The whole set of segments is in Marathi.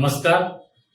नमस्कार.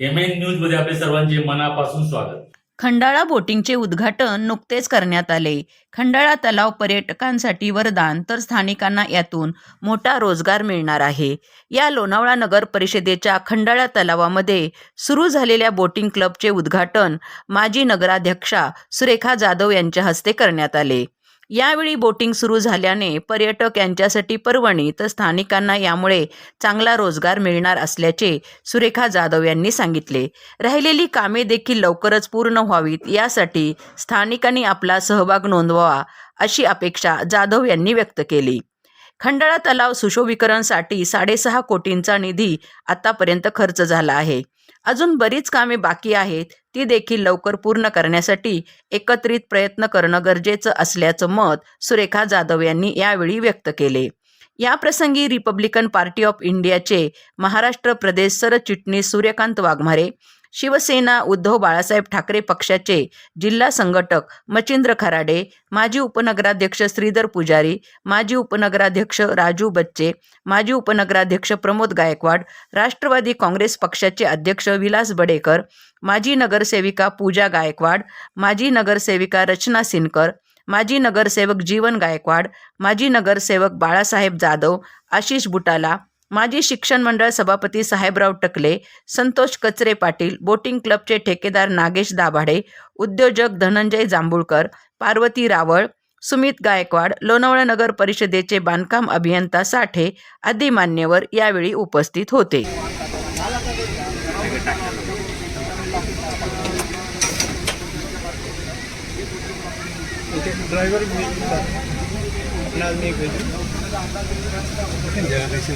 एम एन न्यूजमध्ये आपले सर्वांचे मनापासून स्वागत. खंडाळा बोटिंगचे उद्घाटन नुकतेच करण्यात आले. खंडाळा तलाव पर्यटकांसाठी वरदान तर स्थानिकांना यातून मोठा रोजगार मिळणार आहे. या लोणावळा नगर परिषदेच्या खंडाळा तलावामध्ये सुरू झालेल्या बोटिंग क्लबचे उद्घाटन माजी नगराध्यक्षा सुरेखा जाधव यांच्या हस्ते करण्यात आले. यावेळी बोटिंग सुरू झाल्याने पर्यटक यांच्यासाठी पर्वणी तर स्थानिकांना यामुळे चांगला रोजगार मिळणार असल्याचे सुरेखा जाधव यांनी सांगितले. राहिलेली कामे देखील लवकरच पूर्ण व्हावीत यासाठी स्थानिकांनी आपला सहभाग नोंदवावा अशी अपेक्षा जाधव यांनी व्यक्त केली. खंडाळा तलाव सुशोभीकरणसाठी साडेसहा कोटींचा निधी आतापर्यंत खर्च झाला आहे. अजून बरीच कामे बाकी आहेत ती देखील लवकर पूर्ण करण्यासाठी एकत्रित प्रयत्न करणं गरजेचं असल्याचं मत सुरेखा जाधव यांनी यावेळी व्यक्त केले. याप्रसंगी रिपब्लिकन पार्टी ऑफ इंडियाचे महाराष्ट्र प्रदेश सरचिटणीस सूर्यकांत वाघमारे शिवसेना उद्धव बाळासाहेब ठाकरे पक्षाचे जिल्हा संघटक मचिंद्र खराडे माजी उपनगराध्यक्ष श्रीधर पुजारी माजी उपनगराध्यक्ष राजू बच्चे माजी उपनगराध्यक्ष प्रमोद गायकवाड राष्ट्रवादी काँग्रेस पक्षाचे अध्यक्ष विलास बडेकर माजी नगरसेविका पूजा गायकवाड माजी नगरसेविका रचना सिनकर माजी नगरसेवक जीवन गायकवाड माजी नगरसेवक बाळासाहेब जाधव आशिष बुटाला माजी शिक्षण मंडळ सभापती साहेबराव टकले संतोष कचरे पाटील बोटिंग क्लबचे ठेकेदार नागेश दाभाडे उद्योजक धनंजय जांभूळकर पार्वती रावळ सुमित गायकवाड लोणावळा नगर परिषदेचे बांधकाम अभियंता साठे आदी मान्यवर यावेळी उपस्थित होते. ड्रायव्हर अपना आदमी एक भेजो जगह कैसे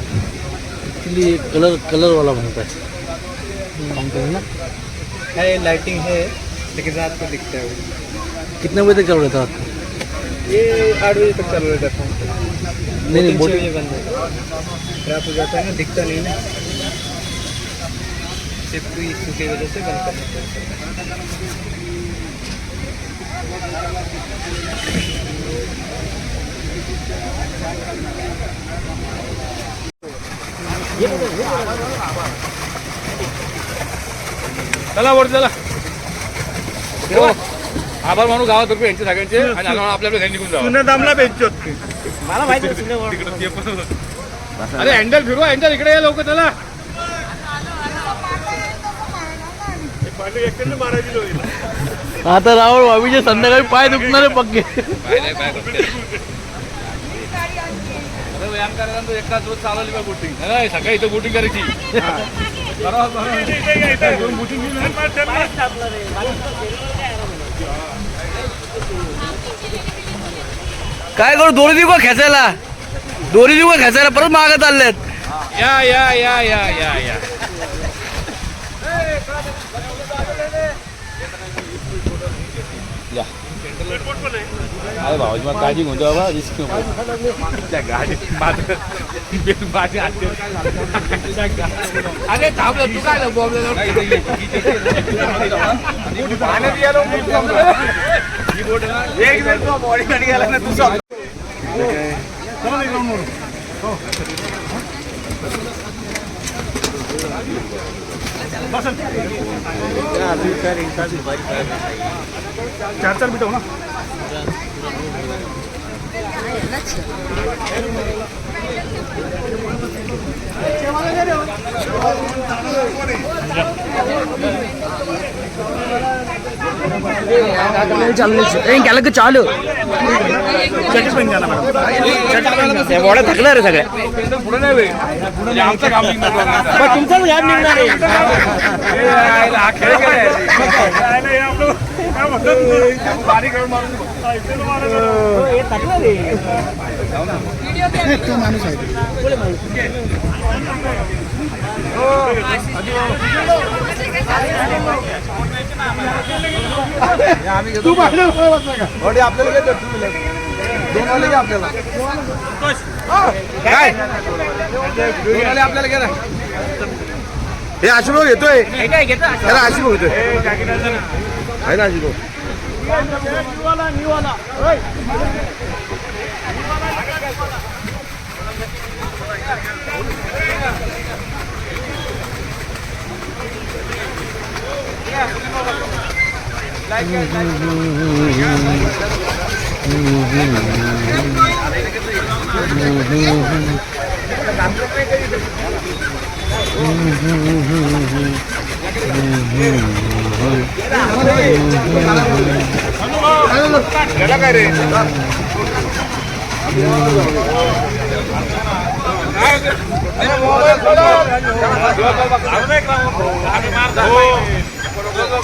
एक्चुअली कलर कलर वाला बनता है फाउंटेन ना। है लाइटिंग है लेकिन रात को दिखता है कितने बजे तक चालू रहता है ये आठ बजे तक चालू रहता है नहीं नहीं छः बजे बंद है। रात हो जाता है ना दिखता नहीं ना सिर्फ़ कोई इशू की वजह से बंद करना पड़ता चला वर चला. आभार मानू गावात रुपये यांचे सगळ्यांचे. आणि आपल्या घरी निघून जाऊ पुन्हा दामला भेटतो. अरे हँडल फिरवा हँडल इकडे या लवकर चला. मारायची होईल आता राहुल बाबीचे संध्याकाळी पाय दुखणारे पक्के. काय नाही काय करते. अरे व्यायाम करायला एकाच रोज चालवली बा बोटिंग. नाही सकाळी इथं बोटिंग करायची. दोन घेऊन या. काय करू दोरी देऊ का खेचायला. दोरी देऊ का खेचायला परत मागत आलेत या या या या या या या. अरे भाऊजी मग काळजी घेऊन बाबा रिस्क त्या गाडी माझं माझी अरे थांबलं तू काय बॉम्बला बॉडी गाडी गेला ना तुझा चार चार मिनटं हो ना चालू बॉड्या थकला रे सगळ्या पुढे निघणार तुमचाच घाट निघणार आहे आपल्याला घेतो टू व्हीलर दोन वाले घ्या आपल्याला. काय? दोन आपल्याला घ्या ना. हे आशीर्वाद घेतोय. त्याला आशीर्वाद घेतोय. आहे ना आशीर्वाद? काय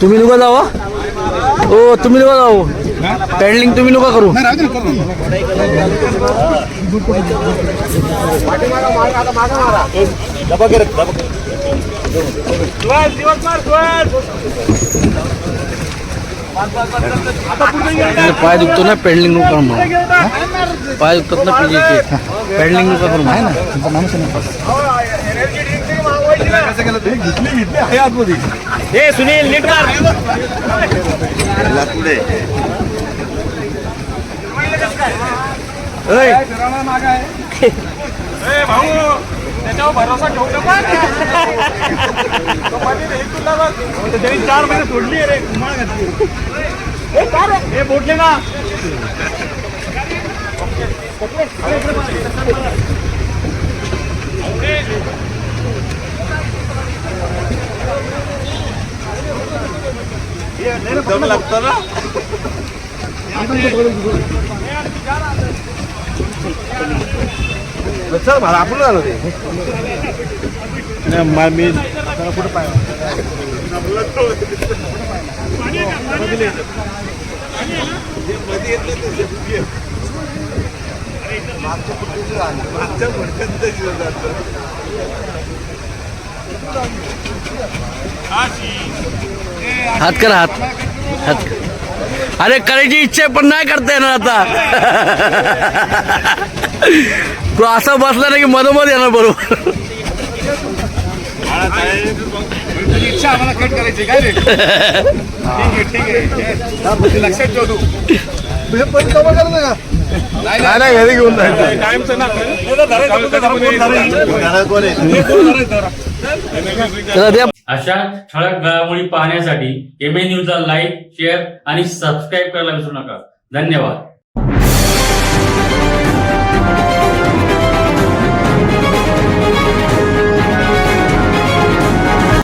तुम्ही नुका जावा. हो तुम्ही नुका जाऊ पॅडलिंग तुम्ही नुका करू. डबा करत दिवस पाय दुखतो ना पॅडलिंग नुका म्हणून. पाय दुखतात ना पीजीचे पॅडलिंग नुका करू आहे ना? तुमचं नाम हे सुनील नीट मार. त्याच्यावर भरोसा ठेवू नका. त्यांनी चार महिने सोडली रे कुमाळ घातली हे बोटले ना. दम लागतो ना? चल मला आपण झालो ते मी कुठं मागच्या हात करा हात. हात करा. अरे करायची इच्छा पण नाही करता येणार आता. तो असा बसला ना की मधोमध येणार बरोबर. तुझी इच्छा आम्हाला कट करायची काय रे? ठीक आहे ठीक आहे लक्षात ठेव तू. नाही नाही. घरी घेऊन जायचं. कायमचं ना घरात कोण आहे चला द्या. अशा ठळक घडामोडी पाहण्यासाठी एम ए न्यूजला लाईक शेअर आणि सबस्क्राईब करायला विसरू नका. धन्यवाद.